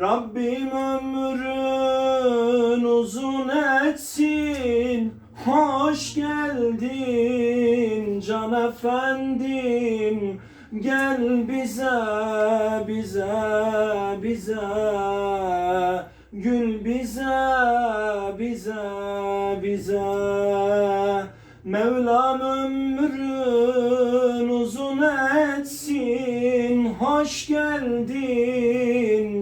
Rabbim ömrün uzun etsin. Hoş geldin can efendim. Gel bize bize bize. Gül bize bize bize. Mevlam ömrün uzun etsin. Hoş geldin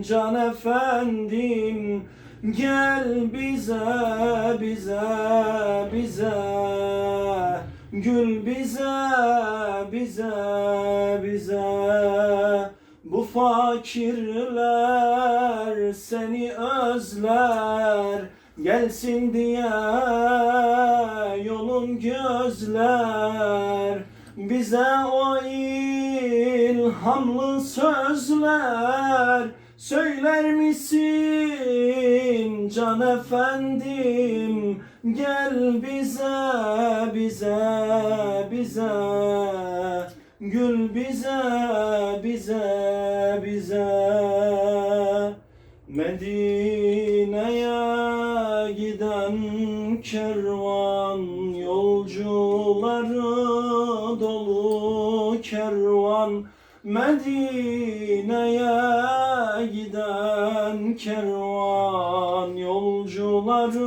can efendim Gel bize bize bize. Gül bize bize bize. Bu fakirler seni özler. Gelsin diye yolun gözler. Bize o ilhamlı sözler Söyler misin can efendim? Gel bize bize bize. Gül bize bize bize. Medine'ye giden kervan Yolcuları dolu kervan Medine'ye giden kervan Yolcuları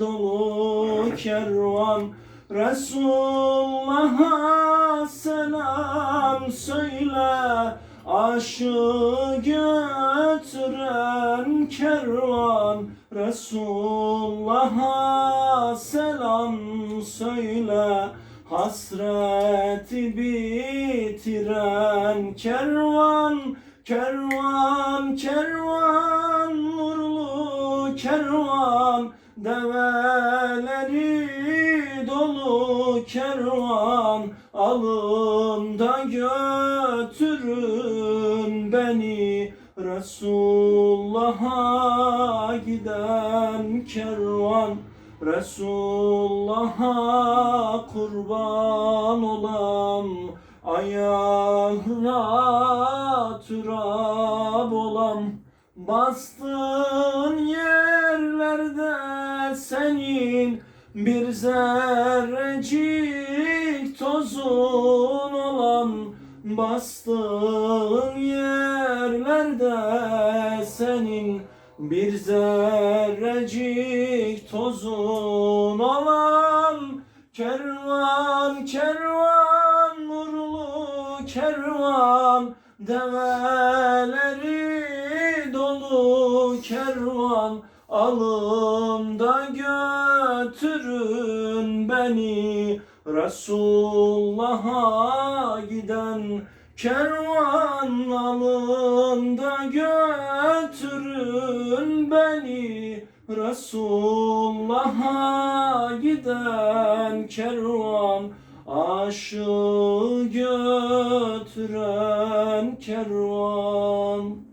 dolu kervan. Resulullah'a selam söyle Aşı götüren kervan. Resulullah'a selam söyle Hasreti bitiren kervan Kervan, kervan, nurlu kervan Develeri dolu kervan Alın da götürün beni. Resulullah'a giden kervan Resulullah'a kurban olam Ayağına türab olam Bastığın yerlerde senin bir zerrecik tozun olam Bastığın yerlerde bir zerrecik tozun olam Kervan kervan nurlu kervan Develeri dolu kervan Alın da götürün beni Resulullah'a giden kervan Alın da götürün beni. Resulullah'a giden kervan Aşı götüren kervan